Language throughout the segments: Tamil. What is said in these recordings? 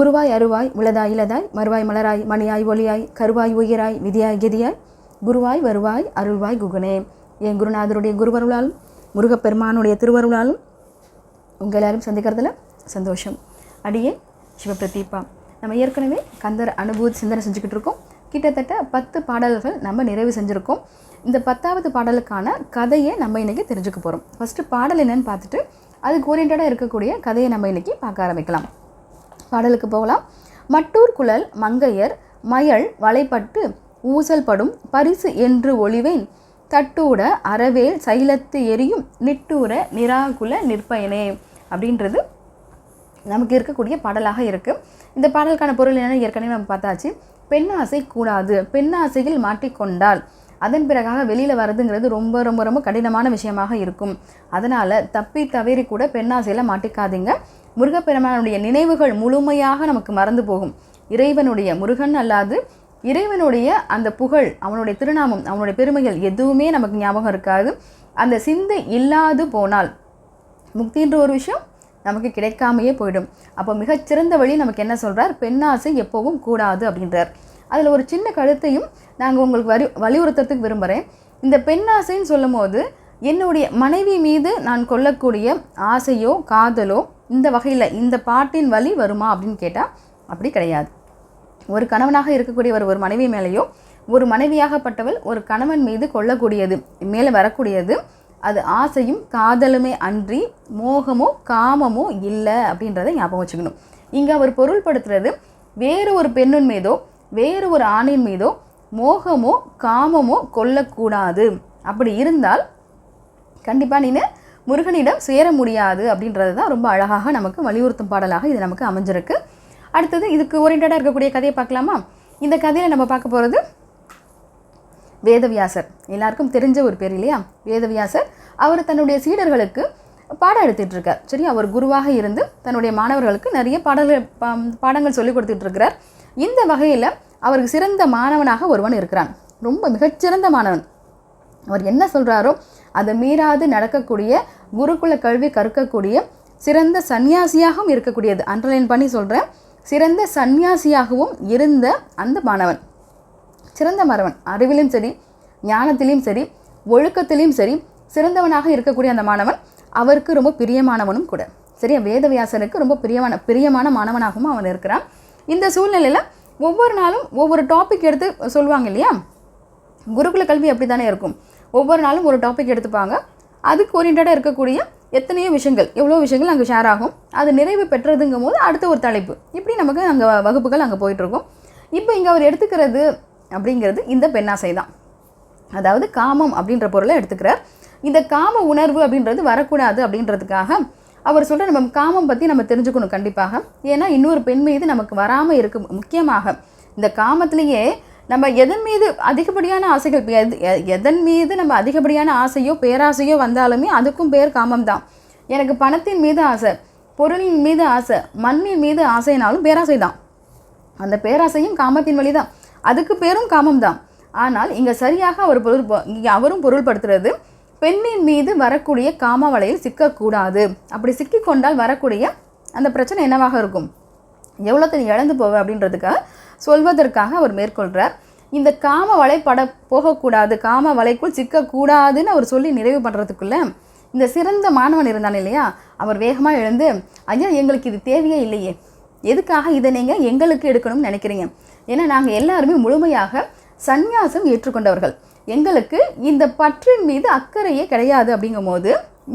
உருவாய் அருவாய் உளதாய் இலதாய் மறுவாய் மலராய் மணியாய் ஒளியாய் கருவாய் உயிராய் விதியாய் கெதியாய் குருவாய் வருவாய் அருள்வாய் குகுனே. என் குருநாதருடைய குருவருளாலும் முருகப்பெருமானுடைய திருவருளாலும் உங்கள் எல்லாரும் சந்திக்கிறதுல சந்தோஷம். அடியே சிவபிரதீபா நம்ம ஏற்கனவே கந்தர் அனுபூதி சிந்தனை செஞ்சுக்கிட்டு இருக்கோம். கிட்டத்தட்ட பத்து பாடல்கள் நம்ம நிறைவு செஞ்சுருக்கோம். இந்த பத்தாவது பாடலுக்கான கதையை நம்ம இன்றைக்கி தெரிஞ்சுக்க போகிறோம் ஃபஸ்ட்டு பாடல் என்னென்னு பார்த்துட்டு அதுக்கு ஓரியன்டாக இருக்கக்கூடிய கதையை நம்ம இன்றைக்கி பார்க்க ஆரம்பிக்கலாம். பாடலுக்கு போகலாம். மட்டூர் குழல் மங்கையர் மயல் வலைப்பட்டு ஊசல் படும் பரிசு என்று ஒளிவேன். தட்டூட அறவேல் சைலத்து எரியும் நிட்டூர நிராகுல நிற்பயனே அப்படின்றது நமக்கு இருக்கக்கூடிய பாடலாக இருக்குது இந்த பாடலுக்கான பொருள் என்னென்னு ஏற்கனவே நம்ம பார்த்தாச்சு. பெண்ணாசை கூடாது பெண்ணாசையில் மாட்டிக்கொண்டால் அதன் பிறகாக வெளியில் வரதுங்கிறது ரொம்ப ரொம்ப ரொம்ப கடினமான விஷயமாக இருக்கும். அதனால் தப்பி தவறி கூட பெண்ணாசையில் மாட்டிக்காதீங்க. முருகப்பெருமானுடைய நினைவுகள் முழுமையாக நமக்கு மறந்து போகும். இறைவனுடைய முருகன் அல்லாது இறைவனுடைய அந்த புகழ் அவனுடைய திருநாமம் அவனுடைய பெருமைகள் எதுவுமே நமக்கு ஞாபகம் இருக்காது. அந்த சிந்தை இல்லாது போனால் முக்தின்ற ஒரு விஷயம் நமக்கு கிடைக்காமையே போயிடும். அப்போ மிகச்சிறந்த வழி நமக்கு என்ன சொல்கிறார் பெண்ணாசை எப்போவும் கூடாது அப்படின்றார். அதில் ஒரு சின்ன கருத்தையும் நாங்கள் உங்களுக்கு வரி வலியுறுத்துறதுக்கு விரும்புகிறேன் இந்த பெண்ணாசைன்னு சொல்லும் போது என்னுடைய மனைவி மீது நான் கொள்ளக்கூடிய ஆசையோ காதலோ இந்த வகையில் இந்த பாட்டின் வழி வருமா அப்படின்னு கேட்டால் அப்படி கிடையாது. ஒரு கணவனாக இருக்கக்கூடியவர் ஒரு மனைவி மேலேயோ ஒரு மனைவியாகப்பட்டவள் ஒரு கணவன் மீது கொள்ளக்கூடியது மேலே வரக்கூடியது அது ஆசையும் காதலுமே அன்றி மோகமோ காமமோ இல்லை அப்படின்றத ஞாபகம் வச்சுக்கணும். இங்கே அவர் பொருள்படுத்துறது வேறு ஒரு பெண்ணின் மீதோ வேறு ஒரு ஆணின் மீதோ மோகமோ காமமோ கொல்லக்கூடாது அப்படி இருந்தால் கண்டிப்பாக நீங்கள் முருகனிடம் சேர முடியாது அப்படின்றது தான் ரொம்ப அழகாக நமக்கு வலியுறுத்தும் பாடலாக இது நமக்கு அமைஞ்சிருக்கு. அடுத்தது இதுக்கு ஓரியன்டாக இருக்கக்கூடிய கதையை பார்க்கலாமா? இந்த கதையில் நம்ம பார்க்க போகிறது வேதவியாசர். எல்லாருக்கும் தெரிஞ்ச ஒரு பேர் இல்லையா? வேதவியாசர். அவர் தன்னுடைய சீடர்களுக்கு பாடம் எடுத்துகிட்டு இருக்கார். சரி அவர் குருவாக இருந்து தன்னுடைய மாணவர்களுக்கு நிறைய பாடல்கள் பாடங்கள் சொல்லி கொடுத்துட்ருக்கிறார் இந்த வகையில் அவருக்கு சிறந்த மாணவனாக ஒருவன் இருக்கிறான். ரொம்ப மிகச்சிறந்த மாணவன். அவர் என்ன சொல்கிறாரோ அதை மீறாது நடக்கக்கூடிய குருகுல கல்வி கற்கக்கூடிய சிறந்த சந்நியாசியாகவும் இருக்கக்கூடியது. அண்டர்லைன் பண்ணி சொல்கிறேன் சிறந்த சந்நியாசியாகவும் இருந்த அந்த மாணவன். சிறந்த மறவன் அறிவிலும் சரி ஞானத்திலையும் சரி ஒழுக்கத்திலையும் சரி சிறந்தவனாக இருக்கக்கூடிய அந்த மாணவன் அவருக்கு ரொம்ப பிரியமானவனும் கூட. சரியா? வேதவியாசருக்கு ரொம்ப பிரியமான பிரியமான மாணவனாகவும் அவன் இருக்கிறான். இந்த சூழ்நிலையில் ஒவ்வொரு நாளும் ஒவ்வொரு டாபிக் எடுத்து சொல்லுவாங்க இல்லையா? குருகுல கல்வி அப்படி தானே இருக்கும். ஒவ்வொரு நாளும் ஒரு டாபிக் எடுத்துப்பாங்க. அதுக்கு ஓரியன்டாக இருக்கக்கூடிய எத்தனையோ விஷயங்கள் எவ்வளோ விஷயங்கள் அங்கே ஷேர் ஆகும். அது நிறைவு பெற்றதுங்கும் போது அடுத்த ஒரு தலைப்பு. இப்படி நமக்கு அங்கே வகுப்புகள் அங்கே போயிட்டுருக்கும். இப்போ இங்கே அவர் எடுத்துக்கிறது அப்படிங்கிறது இந்த பெண்ணாசை தான் அதாவது காமம் அப்படின்ற பொருளை எடுத்துக்கிறார். இந்த காம உணர்வு அப்படின்றது வரக்கூடாது அப்படின்றதுக்காக அவர் சொல்கிற நம்ம காமம் பற்றி நம்ம தெரிஞ்சுக்கணும் கண்டிப்பாக. ஏன்னா இன்னொரு பெண் மீது நமக்கு வராமல் இருக்கு முக்கியமாக. இந்த காமத்திலேயே நம்ம எதன் மீது அதிகப்படியான ஆசைகள் எது- எ- எதன் மீது நம்ம அதிகப்படியான ஆசையோ பேராசையோ வந்தாலுமே அதுக்கும் பேர் காமம் தான் எனக்கு பணத்தின் மீது ஆசை பொருளின் மீது ஆசை மண்ணின் மீது ஆசைனாலும் பேராசை தான் அந்த பேராசையும் காமத்தின் வழி தான் அதுக்கு பேரும் காமம் தான் ஆனால் இங்கே சரியாக அவர் பொருள் அவரும் பொருள்படுத்துறது பெண்ணின் மீது வரக்கூடிய காம வலையில் சிக்கக்கூடாது. அப்படி சிக்கிக்கொண்டால் வரக்கூடிய அந்த பிரச்சனை என்னவாக இருக்கும்? எவ்வளோ தண்ணி இழந்து போவ அப்படின்றதுக்காக சொல்வதற்காக அவர் மேற்கொள்கிறார் இந்த காம வலைப்பட போகக்கூடாது காம வலைக்குள் சிக்கக்கூடாதுன்னு அவர் சொல்லி நிறைவு பண்ணுறதுக்குள்ளே இந்த சிறந்த மாணவன் இருந்தான் இல்லையா? அவர் வேகமாக எழுந்து ஐயா எங்களுக்கு இது தேவையே இல்லையே. எதுக்காக இதை நீங்கள் எங்களுக்கு எடுக்கணும்னு நினைக்கிறீங்க? ஏன்னா நாங்கள் எல்லாருமே முழுமையாக சந்நியாசம் ஏற்றுக்கொண்டவர்கள். எங்களுக்கு இந்த பற்றின் மீது அக்கறையே கிடையாது அப்படிங்கும்போது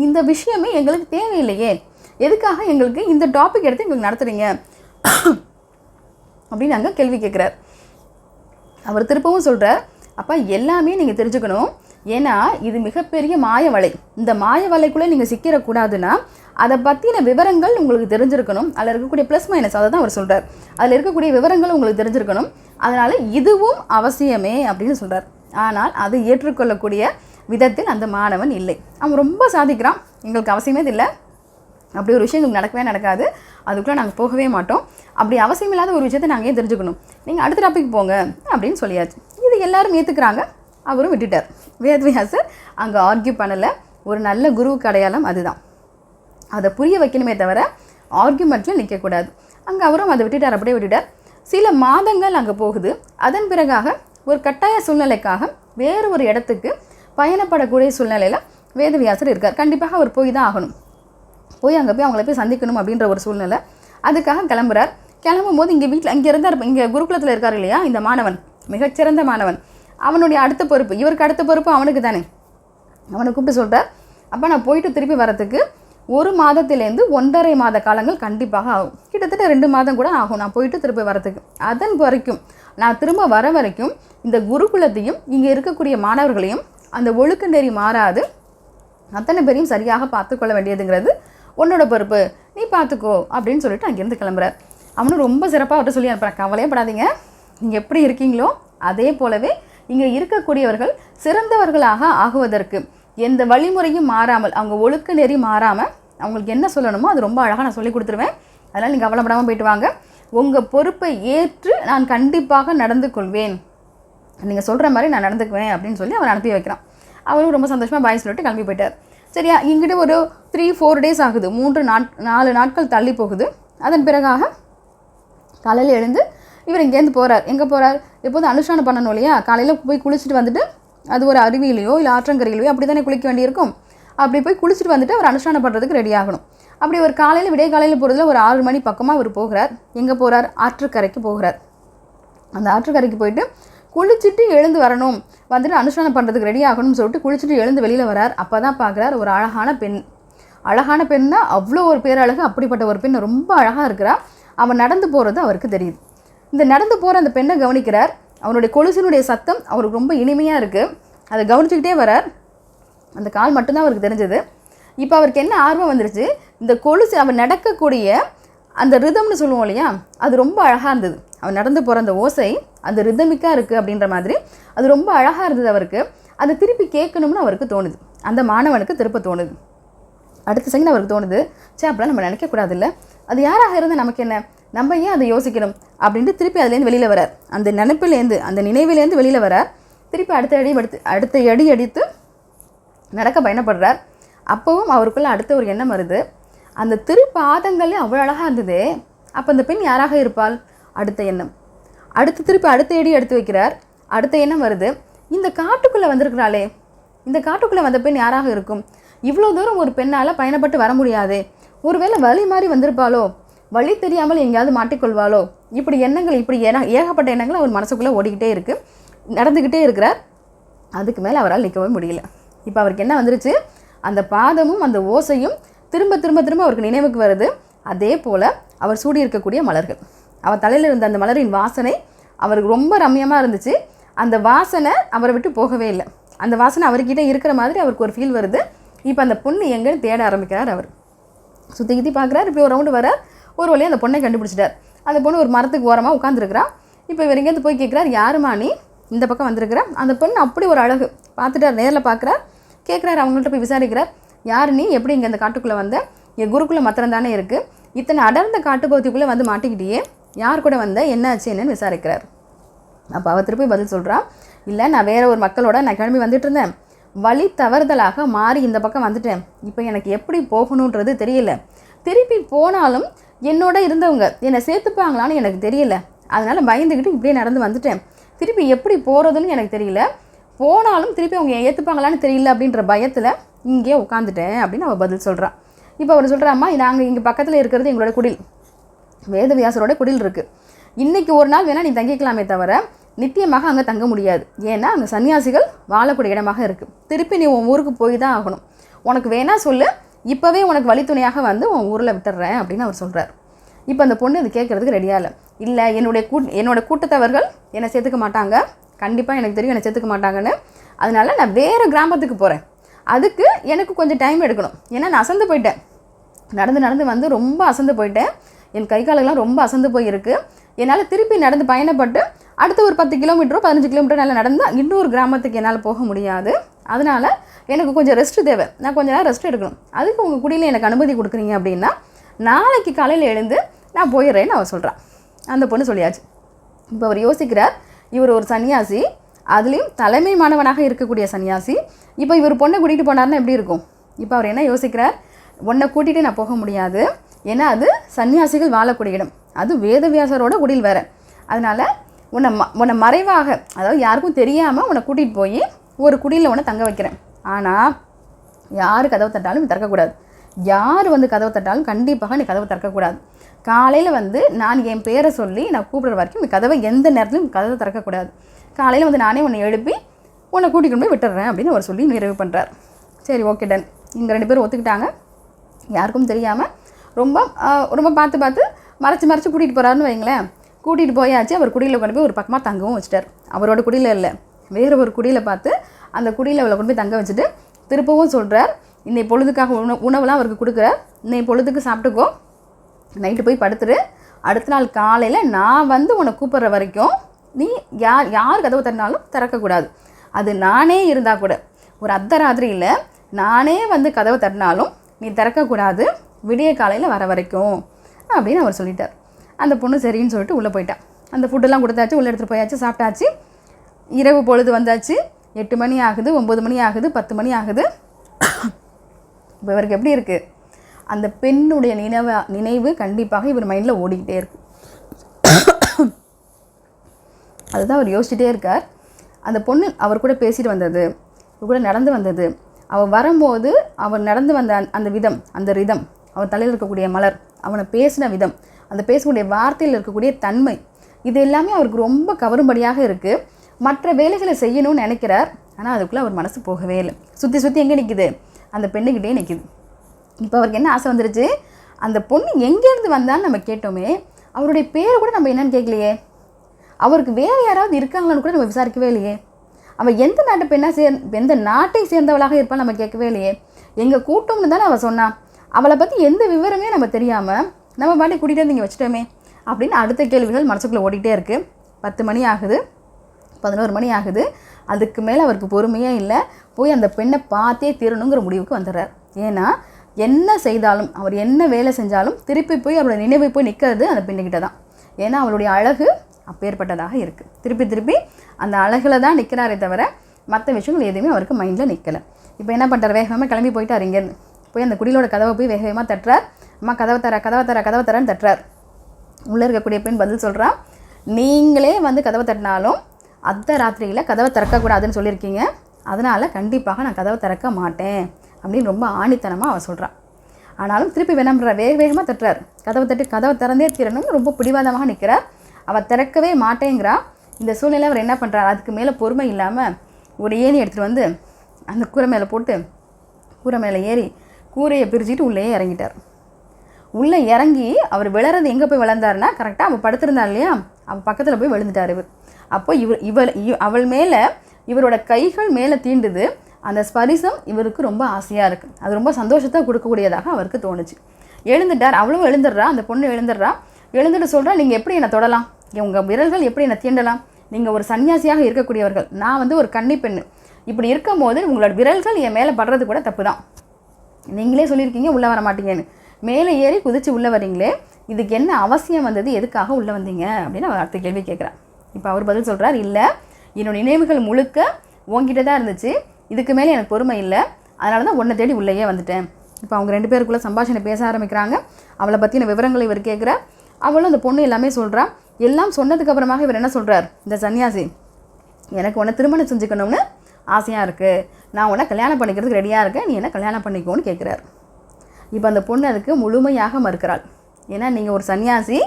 இந்த விஷயமே எங்களுக்கு தேவையில்லையே. எதுக்காக எங்களுக்கு இந்த டாபிக் எடுத்து எங்களுக்கு நடத்துகிறீங்க அப்படின்னு அங்கே கேள்வி கேட்குறார் அவர் திருப்பவும் சொல்கிறார் அப்பா எல்லாமே நீங்கள் தெரிஞ்சுக்கணும். ஏன்னா இது மிகப்பெரிய மாய வலை இந்த மாய வலைக்குள்ளே நீங்கள் சிக்கிடக்கூடாதுன்னா அதை பற்றின விவரங்கள் உங்களுக்கு தெரிஞ்சிருக்கணும். அதில் இருக்கக்கூடிய ப்ளஸ் மைனஸ் அதை தான் அவர் சொல்கிறார் அதில் இருக்கக்கூடிய விவரங்கள் உங்களுக்கு தெரிஞ்சிருக்கணும். அதனால் இதுவும் அவசியமே அப்படின்னு சொல்கிறார் ஆனால் அதை ஏற்றுக்கொள்ளக்கூடிய விதத்தில் அந்த மாணவன் இல்லை. அவன் ரொம்ப சாதிக்கிறான். எங்களுக்கு அவசியமே இல்லை. அப்படி ஒரு விஷயம் எங்களுக்கு நடக்கவே நடக்காது. அதுக்குள்ளே நாங்கள் போகவே மாட்டோம். அப்படி அவசியம் இல்லாத ஒரு விஷயத்தை நாங்கள் ஏன் தெரிஞ்சுக்கணும்? நீங்கள் அடுத்த டாபிக் போங்க அப்படின்னு சொல்லியாச்சு. இது எல்லாரும் ஏற்றுக்கிறாங்க அவரும் விட்டுட்டார். வேதவியாசர் அங்கே ஆர்கியூ பண்ணலை. ஒரு நல்ல குருவுக்கு அடையாளம் அதுதான். அதை புரிய வைக்கணுமே தவிர ஆர்கியூமெண்ட்டில் நிற்கக்கூடாது அங்கே அவரும் அதை விட்டுட்டார் அப்படியே விட்டுட்டார். சில மாதங்கள் அங்கே போகுது. அதன் பிறகாக ஒரு கட்டாய சூழ்நிலைக்காக வேறு ஒரு இடத்துக்கு பயணப்படக்கூடிய சூழ்நிலையில் வேதவியாசர் இருக்கார். கண்டிப்பாக அவர் போய் தான் ஆகணும். போய் அங்கே போய் அவங்கள போய் சந்திக்கணும் அப்படின்ற ஒரு சூழ்நிலை. அதுக்காக கிளம்புறார். கிளம்பும் போது இங்கே வீட்டில் இங்கே இருந்தார் இங்கே குருகுலத்தில் இருக்கார் இல்லையா? இந்த மாணவன் மிகச்சிறந்த மாணவன். அவனுடைய அடுத்த பொறுப்பு இவருக்கு அடுத்த பொறுப்பு அவனுக்கு தானே. அவனை கூப்பிட்டு சொல்கிறார் அப்போ நான் போயிட்டு திருப்பி வரத்துக்கு ஒரு மாதத்திலேருந்து ஒன்றரை மாத காலங்கள் கண்டிப்பாக ஆகும். கிட்டத்தட்ட ரெண்டு மாதம் கூட ஆகும் நான் போயிட்டு திருப்பி வரத்துக்கு. அதன் வரைக்கும் நான் திரும்ப வர வரைக்கும் இந்த குருகுலத்தையும் இங்கே இருக்கக்கூடிய மாணவர்களையும் அந்த ஒழுக்க நெறி மாறாது அத்தனை பேரையும் சரியாக பார்த்துக்கொள்ள வேண்டியதுங்கிறது உன்னோட பொறுப்பு. நீ பார்த்துக்கோ அப்படின்னு சொல்லிட்டு அங்கேருந்து கிளம்புற அவனும் ரொம்ப சிறப்பாக அவர்கிட்ட சொல்லி அனுப்புகிறான் கவலையே படாதீங்க நீங்கள் எப்படி இருக்கீங்களோ அதே போலவே இங்கே இருக்கக்கூடியவர்கள் சிறந்தவர்களாக ஆகுவதற்கு எந்த வழிமுறையும் மாறாமல் அவங்க ஒழுக்க நெறி மாறாமல் அவங்களுக்கு என்ன சொல்லணுமோ அது ரொம்ப அழகாக நான் சொல்லி கொடுத்துருவேன். அதனால் நீங்கள் கவலைப்படாமல் போயிட்டு வாங்க. உங்கள் பொறுப்பை ஏற்று நான் கண்டிப்பாக நடந்து கொள்வேன். நீங்கள் சொல்கிற மாதிரி நான் நடந்துக்குவேன் அப்படின்னு சொல்லி அவன் அனுப்பி வைக்கிறான். அவரும் ரொம்ப சந்தோஷமாக பாய் சொல்லிட்டு கிளம்பி போயிட்டார். சரியா? இங்கிட்ட ஒரு த்ரீ ஃபோர் டேஸ் ஆகுது. மூன்று நாட் நாலு நாட்கள் தள்ளி போகுது. அதன் பிறகாக காலையில் எழுந்து இவர் இங்கேருந்து போகிறார் எங்கே போகிறார் எப்போதும் அனுஷ்டானம் பண்ணணும் இல்லையா? காலையில் போய் குளிச்சுட்டு வந்துட்டு அது ஒரு அருவியிலையோ இல்லை ஆற்றங்கரையிலையோ அப்படி தானே குளிக்க வேண்டியிருக்கும்? அப்படி போய் குளிச்சுட்டு வந்துட்டு அவர் அனுஷ்டானம் பண்ணுறதுக்கு ரெடி ஆகணும். அப்படி ஒரு காலையில் விடிய காலையில் போகிறதுல ஒரு ஆறு மணி பக்கமாக அவர் போகிறார். எங்கே போகிறார் ஆற்றுக்கரைக்கு போகிறார். அந்த ஆற்றுக்கரைக்கு போயிட்டு குளிச்சுட்டு எழுந்து வரணும். வந்துட்டு அனுஷ்டானம் பண்ணுறதுக்கு ரெடி ஆகணும்னு சொல்லிட்டு குளிச்சுட்டு எழுந்து வெளியில் வரார். அப்போ தான் பார்க்குறார் ஒரு அழகான பெண். அழகான பெண்ணா அவ்வளோ ஒரு பேரழகு அப்படிப்பட்ட ஒரு பெண் ரொம்ப அழகாக இருக்கிறா. அவன் நடந்து போகிறது அவருக்கு தெரியுது. இந்த நடந்து போகிற அந்த பெண்ணை கவனிக்கிறார். அவனுடைய கொலுசினுடைய சத்தம் அவருக்கு ரொம்ப இனிமையாக இருக்குது அதை கவனிச்சுக்கிட்டே வரார். அந்த கால் மட்டும்தான் அவருக்கு தெரிஞ்சது. இப்போ அவருக்கு என்ன ஆர்வம் வந்துருச்சு? இந்த கொலுசு அவன் நடக்கக்கூடிய அந்த ரிதம்னு சொல்லுவோம் இல்லையா? அது ரொம்ப அழகாக இருந்தது. அவன் நடந்து போகிற அந்த ஓசை அந்த ரிதமிக்காக இருக்குது அப்படின்ற மாதிரி அது ரொம்ப அழகாக இருந்தது அவருக்கு. அதை திருப்பி கேட்கணும்னு அவருக்கு தோணுது. அந்த மாணவனுக்கு திருப்ப தோணுது. அடுத்த செகண்ட் அவருக்கு தோணுது சே அப்படிலாம் நம்ம நினைக்கக்கூடாது இல்லை அது யாராக இருந்தால் நமக்கு என்ன? நம்ம ஏன் அதை யோசிக்கணும்? அப்படின்ட்டு திருப்பி அதுலேருந்து வெளியில் வரார். அந்த நினைப்பிலேருந்து அந்த நினைவிலேருந்து வெளியில் வரார். திருப்பி அடுத்த அடி எடுத்து அடுத்த அடி அடித்து நடக்க பயணப்படுறார். அப்போவும் அவருக்குள்ள அடுத்த ஒரு எண்ணம் வருது. அந்த திருப்பாதங்களே அவ்வளோ அழகாக இருந்ததே. அப்போ அந்த பெண் யாராக இருப்பாள்? அடுத்த எண்ணம். அடுத்து திருப்பி அடுத்த எடி எடுத்து வைக்கிறார். அடுத்த எண்ணம் வருது. இந்த காட்டுக்குள்ளே வந்திருக்கிறாளே. இந்த காட்டுக்குள்ளே வந்த பெண் யாராக இருக்கும்? இவ்வளோ தூரம் ஒரு பெண்ணால் பயணப்பட்டு வர முடியாதே. ஒருவேளை வழி மாதிரி வந்திருப்பாளோ? வழி தெரியாமல் எங்கேயாவது மாட்டிக்கொள்வாளோ? இப்படி எண்ணங்கள் இப்படி ஏன ஏகப்பட்ட எண்ணங்கள் அவர் மனசுக்குள்ளே ஓடிக்கிட்டே இருக்குது நடந்துக்கிட்டே இருக்கிறார். அதுக்கு மேலே அவரால் நிற்கவே முடியல. இப்போ அவருக்கு என்ன வந்துருச்சு? அந்த பாதமும் அந்த ஓசையும் திரும்ப திரும்ப திரும்ப அவருக்கு நினைவுக்கு வருது. அதே போல் அவர் சூடி இருக்கக்கூடிய மலர்கள். அவர் தலையில் இருந்த அந்த மலரின் வாசனை அவருக்கு ரொம்ப ரம்யமாக இருந்துச்சு. அந்த வாசனை அவரை விட்டு போகவே இல்லை. அந்த வாசனை அவர்கிட்ட இருக்கிற மாதிரி அவருக்கு ஒரு ஃபீல் வருது. இப்போ அந்த பொண்ணு எங்கேன்னு தேட ஆரம்பிக்கிறார் அவர். சுற்றி கித்தி பார்க்குறாரு இப்போ ஒரு ரவுண்டு வர ஒரு வழியாக அந்த பொண்ணை கண்டுபிடிச்சிட்டார். அந்த பொண்ணு ஒரு மரத்துக்கு ஓரமாக உட்காந்துருக்கிறா இப்போ இவர் எங்கேருந்து போய் கேட்குறாரு யாருமா நீ? இந்த பக்கம் வந்திருக்கிறா? அந்த பொண்ணு அப்படி ஒரு அழகு பார்த்துட்டார் நேரில் பார்க்குறார் கேட்குறாரு அவங்கள்ட்ட போய் விசாரிக்கிறார். யார் நீ? எப்படி இங்கே இந்த காட்டுக்குள்ளே வந்த? என் குருக்குள்ளே மத்திரம் தானே இருக்குது இத்தனை அடர்ந்த காட்டுப்பகுதிக்குள்ளே வந்து மாட்டிக்கிட்டியே. யார் கூட வந்த என்ன ஆச்சு என்னன்னு விசாரிக்கிறார். அப்போ அவர் திருப்பி பதில் சொல்கிறா இல்லை நான் வேறு ஒரு மக்களோட நான் கிளம்பி வந்துட்டு இருந்தேன் வழி தவறுதலாக மாறி இந்த பக்கம் வந்துட்டேன். இப்போ எனக்கு எப்படி போகணுன்றது தெரியல. திருப்பி போனாலும் என்னோட இருந்தவங்க என்னை சேர்த்துப்பாங்களான்னு எனக்கு தெரியல. அதனால் பயந்துக்கிட்டு இப்படியே நடந்து வந்துட்டேன். திருப்பி எப்படி போகிறதுன்னு எனக்கு தெரியல. போனாலும் திருப்பி அவங்க ஏற்றுப்பாங்களான்னு தெரியல அப்படின்ற பயத்தில் இங்கேயே உட்காந்துட்டேன் அப்படின்னு அவள் பதில் சொல்கிறான் இப்போ அவர் சொல்கிறாம்மா நாங்கள் இங்கே பக்கத்தில் இருக்கிறது எங்களோட குடில். வேதவியாசரோட குடில் இருக்குது இன்றைக்கி ஒரு நாள் வேணால் நீ தங்கிக்கலாமே தவிர நித்தியமாக அங்கே தங்க முடியாது. ஏன்னா அங்கே சன்னியாசிகள் வாழக்கூடிய இடமாக இருக்குது திருப்பி நீ உன் ஊருக்கு போய் தான் ஆகணும். உனக்கு வேணா சொல்லு இப்போவே உனக்கு வழித்துணையாக வந்து உன் ஊரில் விட்டுறேன் அப்படின்னு அவர் சொல்கிறார் இப்போ அந்த பொண்ணு இது கேட்குறதுக்கு ரெடியாக இல்லை. இல்லை என்னுடைய கூட் என்னோட கூட்டத்தவர்கள் என்னை சேர்த்துக்க மாட்டாங்க. கண்டிப்பாக எனக்கு தெரியும் என்னை சேர்த்துக்க மாட்டாங்கன்னு. அதனால நான் வேறு கிராமத்துக்கு போகிறேன் அதுக்கு எனக்கு கொஞ்சம் டைம் எடுக்கணும். ஏன்னா நான் அசந்து போயிட்டேன். நடந்து நடந்து வந்து ரொம்ப அசந்து போயிட்டேன். என் கை காலெல்லாம் ரொம்ப அசந்து போயிருக்கு. என்னால் திருப்பி நடந்து பயணப்பட்டு அடுத்த ஒரு பத்து கிலோமீட்டரோ பதினஞ்சு கிலோமீட்டர் நல்லா நடந்தால் இன்னொரு கிராமத்துக்கு என்னால் போக முடியாது. அதனால் எனக்கு கொஞ்சம் ரெஸ்ட் தேவை. நான் கொஞ்ச நேரம் ரெஸ்ட் எடுக்கணும். அதுக்கு உங்கள் குடியில் எனக்கு அனுமதி கொடுக்குறீங்க அப்படின்னா நாளைக்கு காலையில் எழுந்து நான் போயிடுறேன்னு அவர் சொல்கிறான் அந்த பொண்ணு சொல்லியாச்சு. இப்போ அவர் யோசிக்கிறார் இவர் ஒரு சன்னியாசி அதுலேயும் தலைமை மாணவனாக இருக்கக்கூடிய சன்னியாசி. இப்போ இவர் பொண்ணை கூட்டிகிட்டு போனார்னா எப்படி இருக்கும்? இப்போ அவர் என்ன யோசிக்கிறார்? உன்னை கூட்டிகிட்டு நான் போக முடியாது. ஏன்னா அது சன்னியாசிகள் வாழக்கூடிய இடம் அது வேதவியாசரோட குடில் வேற. அதனால் உன்னை ம உன்னை மறைவாக அதாவது யாருக்கும் தெரியாமல் உன்னை கூட்டிகிட்டு போய் ஒரு குடியில் உன்னை தங்க வைக்கிறேன். ஆனால் யார் கதவை தட்டாலும் நீ திறக்கக்கூடாது. யார் வந்து கதவை தட்டாலும் கண்டிப்பாக நீ கதவை திறக்கக்கூடாது. காலையில் வந்து நான் என் பேரை சொல்லி நான் கூப்பிட்ற வரைக்கும் நீ கதவை எந்த நேரத்திலும் கதவை திறக்கக்கூடாது. காலையில் வந்து நானே உன்னை எழுப்பி உன்னை கூட்டிகிட்டு போய் விட்டுறேன் அப்படின்னு அவர் சொல்லி நிறைவு பண்ணுறார் சரி ஓகே டன் இங்கே ரெண்டு பேரும் ஒத்துக்கிட்டாங்க. யாருக்கும் தெரியாமல் ரொம்ப ரொம்ப பார்த்து பார்த்து மறைச்சு மறைச்சு கூட்டிகிட்டு போகிறாருன்னு வைங்களேன். கூட்டிகிட்டு போயாச்சு அவர் குடியில் கொண்டு போய் ஒரு பக்கமாக தங்கவும் வச்சுட்டார். அவரோட குடியில் இல்லை. வேறு ஒரு குடியில் பார்த்து அந்த குடியில் அவளை கொண்டு போய் தங்க வச்சுட்டு திருப்பவும் சொல்கிறார் இன்னை பொழுதுக்காக உணவு உணவுலாம் அவருக்கு கொடுக்குறார் இன்னை பொழுதுக்கு சாப்பிட்டுக்கோ. நைட்டு போய் படுத்துரு. அடுத்த நாள் காலையில் நான் வந்து உன்னை கூப்பிட்ற வரைக்கும் நீ யார் யார் கதவு திறனாலும் திறக்கக்கூடாது. அது நானே இருந்தால் கூட. ஒரு அர்த்தராத்திரியில் நானே வந்து கதவை தட்டினாலும் நீ திறக்கக்கூடாது. விடிய காலையில் வர வரைக்கும் அப்படின்னு அவர் சொல்லிட்டார். அந்த பொண்ணு சரின்னு சொல்லிட்டு உள்ளே போயிட்டான் அந்த ஃபுட்டெல்லாம் கொடுத்தாச்சு உள்ளே எடுத்துகிட்டு போயாச்சு சாப்பிட்டாச்சு. இரவு பொழுது வந்தாச்சு. எட்டு மணி ஆகுது ஒம்பது மணி ஆகுது பத்து மணி ஆகுது. இப்போ இவருக்கு எப்படி இருக்குது அந்த பெண்ணுடைய நினைவு நினைவு கண்டிப்பாக இவர் மைண்டில் ஓடிக்கிட்டே இருக்கு அதுதான் அவர் யோசிச்சுட்டே இருக்கார். அந்த பொண்ணு அவர் கூட பேசிட்டு வந்தது இவர் கூட நடந்து வந்தது. அவள் வரும்போது அவர் நடந்து வந்த அந்த விதம் அந்த ரிதம் அவன் தலையில் இருக்கக்கூடிய மலர் அவனை பேசின விதம் அந்த பேசக்கூடிய வார்த்தையில் இருக்கக்கூடிய தன்மை இது எல்லாமே அவருக்கு ரொம்ப கவரும்படியாக இருக்குது மற்ற வேலைகளை செய்யணும்னு நினைக்கிறார். ஆனால் அதுக்குள்ளே அவர் மனசு போகவே இல்லை. சுற்றி சுற்றி எங்கே நிற்குது அந்த பெண்ணுக்கிட்டே நிற்கிது இப்போ அவருக்கு என்ன ஆசை வந்துருச்சு? அந்த பொண்ணு எங்கேருந்து வந்தான்னு நம்ம கேட்டோமே அவருடைய பேர் கூட நம்ம என்னன்னு கேட்கலையே. அவருக்கு வேறு யாராவது இருக்காங்களான்னு கூட நம்ம விசாரிக்கவே இல்லையே. அவள் எந்த நாட்டு பெண்ணாக சேர் எந்த நாட்டை சேர்ந்தவளாக இருப்பான்னு நம்ம கேட்கவே இல்லையே. எங்கள் கூட்டம்னு தானே அவள் சொன்னான் அவளை பற்றி எந்த விவரமே நம்ம தெரியாமல் நம்ம பாட்டி கூட்டிகிட்டு வந்து இங்கே வச்சுட்டோமே அப்படின்னு அடுத்த கேள்விகள் மனசுக்குள்ளே ஓடிட்டே இருக்குது பத்து மணி ஆகுது. பதினோரு மணி ஆகுது. அதுக்கு மேலே அவருக்கு பொறுமையே இல்லை. போய் அந்த பெண்ணை பார்த்தே தீரணுங்கிற முடிவுக்கு வந்துடுறார். ஏன்னா என்ன செய்தாலும் அவர் என்ன வேலை செஞ்சாலும் திருப்பி போய் அவரோட நினைவு போய் நிற்கிறது அந்த பெண்ணுக்கிட்ட தான். ஏன்னா அவளுடைய அழகு அப்பேற்பட்டதாக இருக்குது திருப்பி திருப்பி அந்த அழகில் தான் நிற்கிறாரே தவிர மற்ற விஷயங்கள் எதுவுமே அவருக்கு மைண்டில் நிற்கலை இப்போ என்ன பண்ணுறாரு வேகமாக கிளம்பி போயிட்டார் இங்கேருந்து. போய் அந்த குடிலோட கதவை போய் வேக வேகமாக தட்டுறார். அம்மா கதவை தர கதவை தர கதவை தரன்னு தட்டுறார். உள்ளே இருக்கக்கூடிய பெண் பதில் சொல்கிறான் நீங்களே வந்து கதவை தட்டினாலும் அர்த்த ராத்திரியில் கதவை திறக்கக்கூடாதுன்னு சொல்லியிருக்கீங்க. அதனால் கண்டிப்பாக நான் கதவை திறக்க மாட்டேன். அப்படின்னு ரொம்ப ஆணித்தனமாக அவள் சொல்கிறான் ஆனாலும் திருப்பி விளம்புற வேக வேகமாக தட்டுறார். கதவை தட்டி கதவை திறந்தே தீரணும்னு ரொம்ப பிடிவாதமாக நிற்கிறார் அவள் திறக்கவே மாட்டேங்கிறா. இந்த சூழ்நிலை அவர் என்ன பண்ணுறார் அதுக்கு மேலே பொறுமை இல்லாமல் ஒரு ஏணி எடுத்துகிட்டு வந்து அந்த கூரை மேலே போட்டு கூரை மேலே ஏறி கூரையை பிரிச்சுட்டு உள்ளே இறங்கிட்டார். உள்ளே இறங்கி அவர் விழறது எங்கே போய் விளந்தாருன்னா கரெக்டாக அவள் படுத்திருந்தார் இல்லையா? அவள் பக்கத்தில் போய் விழுந்துட்டார் இவர். அப்போ இவர் இவள் இவ- அவள் மேலே இவரோட கைகள் மேலே தீண்டுது. அந்த ஸ்பரிசம் இவருக்கு ரொம்ப ஆசையாக இருக்குது அது ரொம்ப சந்தோஷத்தை கொடுக்கக்கூடியதாக அவருக்கு தோணுச்சு. எழுந்துட்டார். அவளும் எழுந்துடுறா. அந்த பொண்ணு எழுந்துடுறா. எழுந்துட்டு சொல்கிறா நீங்கள் எப்படி என்னை தொடலாம்? உங்கள் விரல்கள் எப்படி என்னை தீண்டலாம்? நீங்கள் ஒரு சன்னியாசியாக இருக்கக்கூடியவர்கள். நான் வந்து ஒரு கன்னி பெண்ணு. இப்படி இருக்கும்போது உங்களோட விரல்கள் என் மேலே படுறது கூட தப்பு தான் நீங்களே சொல்லியிருக்கீங்க உள்ளே வர மாட்டீங்கன்னு. மேலே ஏறி குதித்து உள்ளே வரீங்களே இதுக்கு என்ன அவசியம் வந்தது எதுக்காக உள்ளே வந்தீங்க? அப்படின்னு அவர் அடுத்த கேள்வி கேட்குறார். இப்போ அவர் பதில் சொல்கிறார் இல்லை என்னோடய நினைவுகள் முழுக்க உங்ககிட்ட தான் இருந்துச்சு. இதுக்கு மேலே எனக்கு பொறுமை இல்லை. அதனால தான் உன்னை தேடி உள்ளேயே வந்துட்டேன். இப்போ அவங்க ரெண்டு பேருக்குள்ளே சம்பாஷணை பேச ஆரம்பிக்கிறாங்க. அவளை பற்றின விவரங்களை இவர் கேட்குற அவளும் அந்த பொண்ணு எல்லாமே சொல்கிறா எல்லாம் சொன்னதுக்கு அப்புறமாக இவர் என்ன சொல்கிறார் இந்த சன்னியாசி எனக்கு உன்னை திருமணம் செஞ்சுக்கணும்னு ஆசையாக இருக்குது நான் உன்னை கல்யாணம் பண்ணிக்கிறதுக்கு ரெடியாக இருக்கேன். நீ என்ன கல்யாணம் பண்ணிக்கோன்னு கேட்குறாரு. இப்போ அந்த பொண்ணு அதுக்கு முழுமையாக மறுக்கிறாள். ஏன்னா நீங்கள் ஒரு சன்னியாசி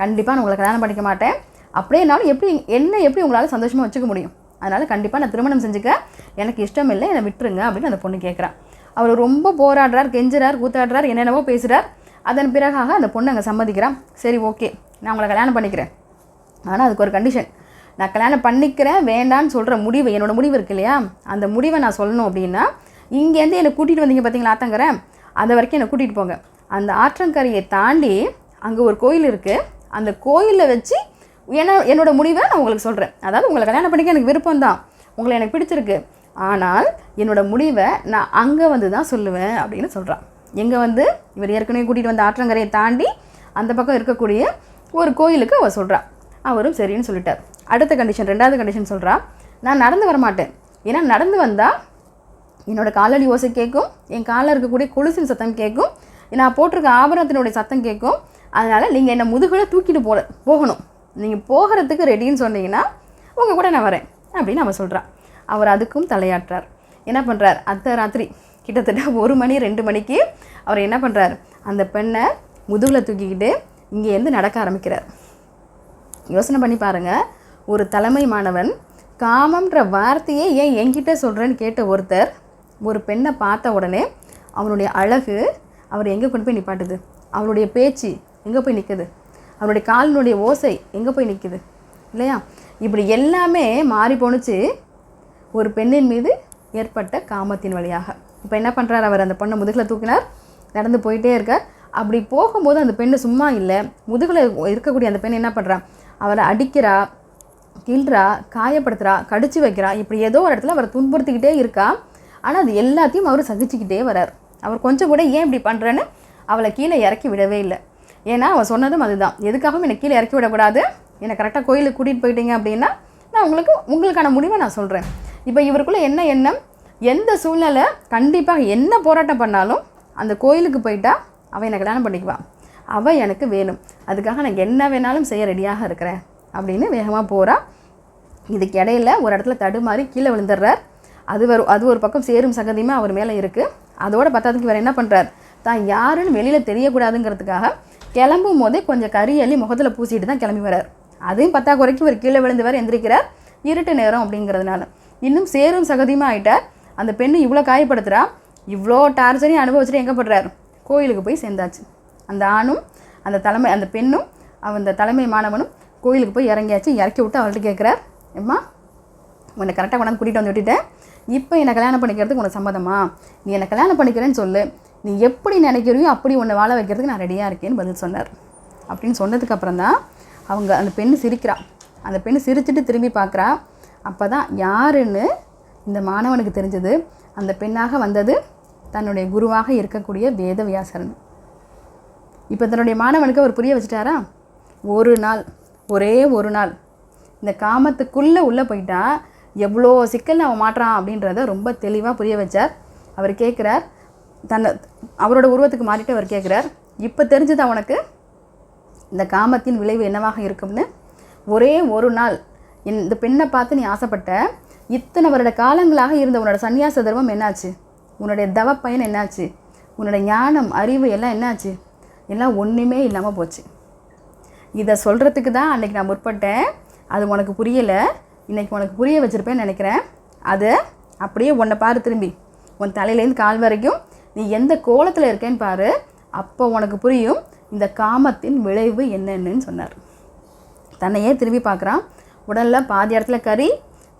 கண்டிப்பாக நான் உங்களை கல்யாணம் பண்ணிக்க மாட்டேன். அப்படியேனாலும் எப்படி என்ன எப்படி உங்களால் சந்தோஷமாக வச்சுக்க முடியும்? அதனால் கண்டிப்பாக நான் திருமணம் செஞ்சுக்க எனக்கு இஷ்டம் இல்லை என்னை விட்டுருங்க அப்படின்னு அந்த பொண்ணு கேட்குறான் அவர் ரொம்ப போராடுறார் கெஞ்சுறார் கூத்தாடுறார் என்னென்னவோ பேசுகிறார் அதன் பிறகாக அந்த பொண்ணு அங்கே சம்மதிக்கிறான். சரி ஓகே நான் உங்களை கல்யாணம் பண்ணிக்கிறேன். ஆனால் அதுக்கு ஒரு கண்டிஷன் நான் கல்யாணம் பண்ணிக்கிறேன் வேண்டான்னு சொல்கிற முடிவு என்னோடய முடிவு இருக்கு இல்லையா? அந்த முடிவை நான் சொல்லணும் அப்படின்னா இங்கேருந்து என்னை கூட்டிகிட்டு வந்தீங்க பார்த்தீங்களா ஆத்தங்கரை? அது வரைக்கும் என்னை கூட்டிகிட்டு போங்க. அந்த ஆற்றங்கரையை தாண்டி அங்கே ஒரு கோயில் இருக்குது அந்த கோயிலில் வச்சு என்ன என்னோடய முடிவை நான் உங்களுக்கு சொல்கிறேன் அதாவது உங்களை கல்யாணம் பண்ணிக்க எனக்கு விருப்பம் தான். உங்களை எனக்கு பிடிச்சிருக்கு. ஆனால் என்னோட முடிவை நான் அங்கே வந்து தான் சொல்லுவேன் அப்படின்னு சொல்கிறான் எங்கே வந்து இவர் ஏற்கனவே கூட்டிகிட்டு வந்த ஆற்றங்கரையை தாண்டி அந்த பக்கம் இருக்கக்கூடிய ஒரு கோயிலுக்கு அவர் சொல்கிறான் அவரும் சரின்னு சொல்லிட்டார். அடுத்த கண்டிஷன் ரெண்டாவது கண்டிஷன் சொல்கிறா நான் நடந்து வர மாட்டேன் ஏன்னா நடந்து வந்தால் என்னோட காலடி ஓசை கேட்கும் என் காலில் இருக்கக்கூடிய கொலுசின் சத்தம் கேட்கும் நான் போட்டிருக்க ஆபரணத்தினுடைய சத்தம் கேட்கும் அதனால் நீங்கள் என்னை முதுகில் தூக்கிட்டு போல போகணும். நீங்கள் போகிறதுக்கு ரெடின்னு சொன்னீங்கன்னா உங்கள் கூட நான் வரேன் அப்படின்னு அவன் சொல்கிறான் அவர் அதுக்கும் தலையாட்டுறார். என்ன பண்ணுறார் அத்த ராத்திரி கிட்டத்தட்ட ஒரு மணி ரெண்டு மணிக்கு அவர் என்ன பண்ணுறார் அந்த பெண்ணை முதுகில் தூக்கிக்கிட்டு இங்கேருந்து நடக்க ஆரம்பிக்கிறார். யோசனை பண்ணி பாருங்கள் ஒரு தலைமை மாணவன் காமம்ன்ற வார்த்தையே ஏன் என்கிட்ட சொல்கிறேன்னு கேட்ட ஒருத்தர் ஒரு பெண்ணை பார்த்த உடனே அவனுடைய அழகு அவர் எங்கே கொண்டு போய் நிப்பாட்டுது? அவனுடைய பேச்சு எங்கே போய் நிற்குது அவனுடைய காலினுடைய ஓசை எங்கே போய் நிற்குது இல்லையா? இப்படி எல்லாமே மாறி போணுச்சு ஒரு பெண்ணின் மீது ஏற்பட்ட காமத்தின் வழியாக. இப்போ என்ன பண்ணுறார் அவர்? அந்த பொண்ணை முதுகில் தூக்கினார் நடந்து போயிட்டே இருக்கார். அப்படி போகும்போது அந்த பெண்ணு சும்மா இல்லை. முதுகில் இருக்கக்கூடிய அந்த பெண் என்ன பண்ணுறா அவரை அடிக்கிறா. கிள்றா காயப்படுத்துறா கடிச்சு வைக்கிறா இப்படி ஏதோ ஒரு இடத்துல அவரை துன்புறுத்திக்கிட்டே இருக்கா. ஆனால் அது எல்லாத்தையும் அவர் சகிச்சுக்கிட்டே வரார் அவர் கொஞ்சம் கூட ஏன் இப்படி பண்ணுறேன்னு அவளை கீழே இறக்கி விடவே இல்லை. ஏன்னா அவள் சொன்னதும் அதுதான். எதுக்காகவும் என்னை கீழே இறக்கி விடக்கூடாது. என்னை கரெக்டாக கோயிலுக்கு கூட்டிகிட்டு போயிட்டீங்க அப்படின்னா நான் உங்களுக்கு உங்களுக்கான முடிவை நான் சொல்கிறேன் இப்போ இவருக்குள்ளே என்ன எண்ணம்? எந்த சூழ்நிலை? கண்டிப்பாக என்ன போராட்டம் பண்ணாலும் அந்த கோயிலுக்கு போயிட்டா அவள் என்னை கல்யாணம் பண்ணிக்குவான் அவள் எனக்கு வேணும். அதுக்காக நான் என்ன வேணாலும் செய்ய ரெடியாக இருக்கிறேன். அப்படின்னு வேகமாக போகிறா இதுக்கு இடையில ஒரு இடத்துல தடுமாறி கீழே விழுந்துடுறார். அது ஒரு அது ஒரு பக்கம் சேரும் சகதியுமே அவர் மேலே இருக்குது அதோட பத்தாததுக்கு வேறு என்ன பண்ணுறார் தான் யாருன்னு வெளியில் தெரியக்கூடாதுங்கிறதுக்காக கிளம்பும் போதே கொஞ்சம் கறி அள்ளி முகத்தில் பூசிட்டு தான் கிளம்பி வரார் அதையும் பத்தா குறைக்கு ஒரு கீழே விழுந்து வர எந்திரிக்கிறார். இருட்டு நேரம் அப்படிங்கிறதுனால. இன்னும் சேரும் சகதியுமா ஆகிட்டார் அந்த பெண்ணு இவ்வளோ காயப்படுத்துகிறா இவ்வளோ டார்ச்சரையும் அனுபவிச்சுட்டு எங்கே படுறார்? கோயிலுக்கு போய் சேர்ந்தாச்சு. அந்த ஆணும் அந்த தலைமை அந்த பெண்ணும் அந்த தலைமை மாணவனும் கோயிலுக்கு போய் இறங்கியாச்சு. இறக்கி விட்டு அவள்கிட்ட கேட்குறார் அம்மா உன்னை கரெக்டாக கொண்டாந்து கூட்டிகிட்டு வந்து விட்டுட்டேன். இப்போ என்னை கல்யாணம் பண்ணிக்கிறதுக்கு உனக்கு சம்மதமா? நீ என்னை கல்யாணம் பண்ணிக்கிறேன்னு சொல்லு. நீ எப்படி நினைக்கிறியோ அப்படி உன்னை வாழ வைக்கிறதுக்கு நான் ரெடியாக இருக்கேன்னு பதில் சொன்னார். அப்படின்னு சொன்னதுக்கப்புறம் தான் அவங்க அந்த பெண் சிரிக்கிறா. அந்த பெண் சிரிச்சுட்டு திரும்பி பார்க்குறா. அப்போ தான் யாருன்னு இந்த மாணவனுக்கு தெரிஞ்சது. அந்த பெண்ணாக வந்தது தன்னுடைய குருவாக இருக்கக்கூடிய வேதவியாசரன். இப்போ தன்னுடைய மாணவனுக்கு அவர் புரிய வச்சுட்டாரா? ஒரு நாள். ஒரே ஒரு நாள். இந்த காமத்துக்குள்ளே உள்ளே போயிட்டா எவ்வளோ சிக்கல் அவன் மாட்டுறான் அப்படின்றத ரொம்ப தெளிவாக புரிய வச்சார். அவர் கேட்குறார் தன்னை அவரோட உருவத்துக்கு மாறிட்டு அவர் கேட்குறார் இப்போ தெரிஞ்சது அவனுக்கு இந்த காமத்தின் விளைவு என்னவாக இருக்கும்னு? ஒரே ஒரு நாள். இந்த பெண்ணை பார்த்து நீ ஆசைப்பட்ட இத்தனை வருட காலங்களாக இருந்த உன்னோட சந்நியாச தர்மம் என்னாச்சு? உன்னுடைய தவ பயன் என்னாச்சு? உன்னோட ஞானம் அறிவு எல்லாம் என்னாச்சு? எல்லாம் ஒன்றுமே இல்லாமல் போச்சு. இதை சொல்கிறதுக்கு தான் அன்றைக்கி நான் முற்பட்டேன். அது உனக்கு புரியலை. இன்றைக்கி உனக்கு புரிய வச்சுருப்பேன்னு நினைக்கிறேன். அதை அப்படியே உன்னை பாரு திரும்பி. உன் தலையிலேருந்து கால் வரைக்கும் நீ எந்த கோலத்தில் இருக்கேன்னு பாரு. அப்போ உனக்கு புரியும் இந்த காமத்தின் விளைவு என்னென்னு சொன்னார். தன்னையே திரும்பி பார்க்குறான். உடலில் பாதி இடத்துல கறி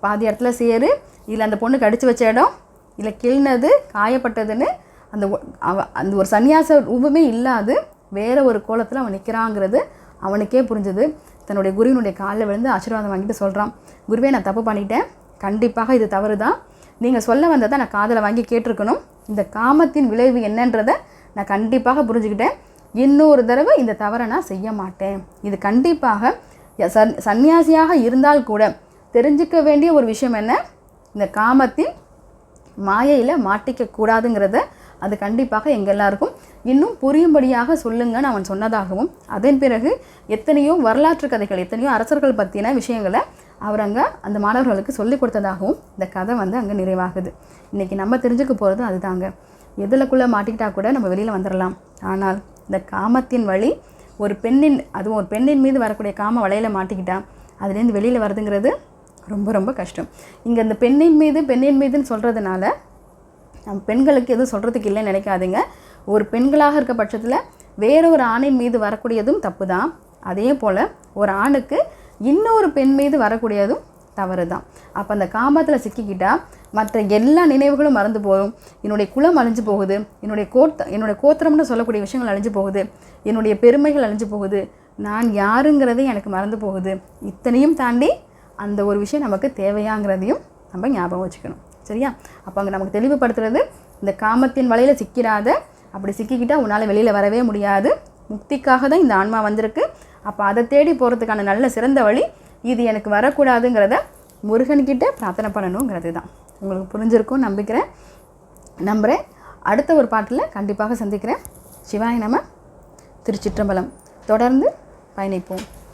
பாதி இடத்துல சேரு இல்லை அந்த பொண்ணு கடிச்சு வச்ச இடம் இல்லை கிள்னது காயப்பட்டதுன்னு அந்த அவ அந்த ஒரு சன்னியாச ரூபமே இல்லாது வேறு ஒரு கோலத்தில் அவன் நிற்கிறாங்கிறது அவனுக்கே புரிஞ்சது. தன்னுடைய குருவினுடைய காலில் விழுந்து ஆசீர்வாதம் வாங்கிட்டு சொல்கிறான் குருவே நான் தப்பு பண்ணிட்டேன். கண்டிப்பாக இது தவறு தான் நீங்கள் சொல்ல வந்ததை நான் காதலை வாங்கி கேட்டிருக்கணும். இந்த காமத்தின் விளைவு என்னன்றதை நான் கண்டிப்பாக புரிஞ்சுக்கிட்டேன். இன்னொரு தடவை இந்த தவறை நான் செய்ய மாட்டேன். இது கண்டிப்பாக சன் சன்னியாசியாக இருந்தால் கூட தெரிஞ்சுக்க வேண்டிய ஒரு விஷயம் என்ன? இந்த காமத்தின் மாயையில் மாட்டிக்க கூடாதுங்கிறத அது கண்டிப்பாக எங்கள் எல்லாருக்கும் இன்னும் புரியும்படியாக சொல்லுங்கன்னு அவன் சொன்னதாகவும் அதன் பிறகு எத்தனையோ வரலாற்று கதைகள் எத்தனையோ அரசர்கள் பற்றின விஷயங்களை அவர் அங்கே அந்த மாணவர்களுக்கு சொல்லிக் கொடுத்ததாகவும் இந்த கதை வந்து அங்கே நிறைவாகுது. இன்றைக்கி நம்ம தெரிஞ்சுக்க போகிறது அதுதாங்க. எதுலக்குள்ளே மாட்டிக்கிட்டா கூட நம்ம வெளியில் வந்துடலாம் ஆனால் இந்த காமத்தின் வழி ஒரு பெண்ணின் அதுவும் ஒரு பெண்ணின் மீது வரக்கூடிய காம வலையில் மாட்டிக்கிட்டா அதுலேருந்து வெளியில் வருதுங்கிறது ரொம்ப ரொம்ப கஷ்டம். இங்கே இந்த பெண்ணின் மீது பெண்ணின் மீதுன்னு சொல்கிறதுனால நம்ம பெண்களுக்கு எதுவும் சொல்கிறதுக்கு இல்லைன்னு நினைக்காதீங்க. ஒரு பெண்களாக இருக்க பட்சத்தில் வேற ஒரு ஆணின் மீது வரக்கூடியதும் தப்பு தான் அதே போல் ஒரு ஆணுக்கு இன்னொரு பெண் மீது வரக்கூடியதும் தவறு தான் அப்போ அந்த காமத்தில் சிக்கிக்கிட்டால் மற்ற எல்லா நினைவுகளும் மறந்து போகும். என்னுடைய குலம் அழிஞ்சு போகுது. என்னுடைய கோத்த என்னுடைய கோத்திரம்னு சொல்லக்கூடிய விஷயங்கள் அழிஞ்சு போகுது. என்னுடைய பெருமைகள் அழிஞ்சு போகுது. நான் யாருங்கிறதே எனக்கு மறந்து போகுது. இத்தனையும் தாண்டி அந்த ஒரு விஷயம் நமக்கு தேவையாங்கிறதையும் நம்ம ஞாபகம் வச்சுக்கணும். சரியா? அப்போ அங்கே நமக்கு தெளிவுபடுத்துறது இந்த காமத்தின் வலையில் சிக்கிறாத அப்படி சிக்கிக்கிட்டால் உன்னால் வெளியில் வரவே முடியாது. முக்திக்காக தான் இந்த ஆன்மா வந்திருக்கு. அப்போ அதை தேடி போகிறதுக்கான நல்ல சிறந்த வழி இது எனக்கு வரக்கூடாதுங்கிறத முருகன்கிட்ட பிரார்த்தனை பண்ணணுங்கிறது தான் உங்களுக்கு புரிஞ்சிருக்கும் நம்பிக்கிறேன். நம்புகிறேன் அடுத்த ஒரு பாட்டில் கண்டிப்பாக சந்திக்கிறேன். சிவாய நம திருச்சிற்றம்பலம். தொடர்ந்து பயணிப்போம்.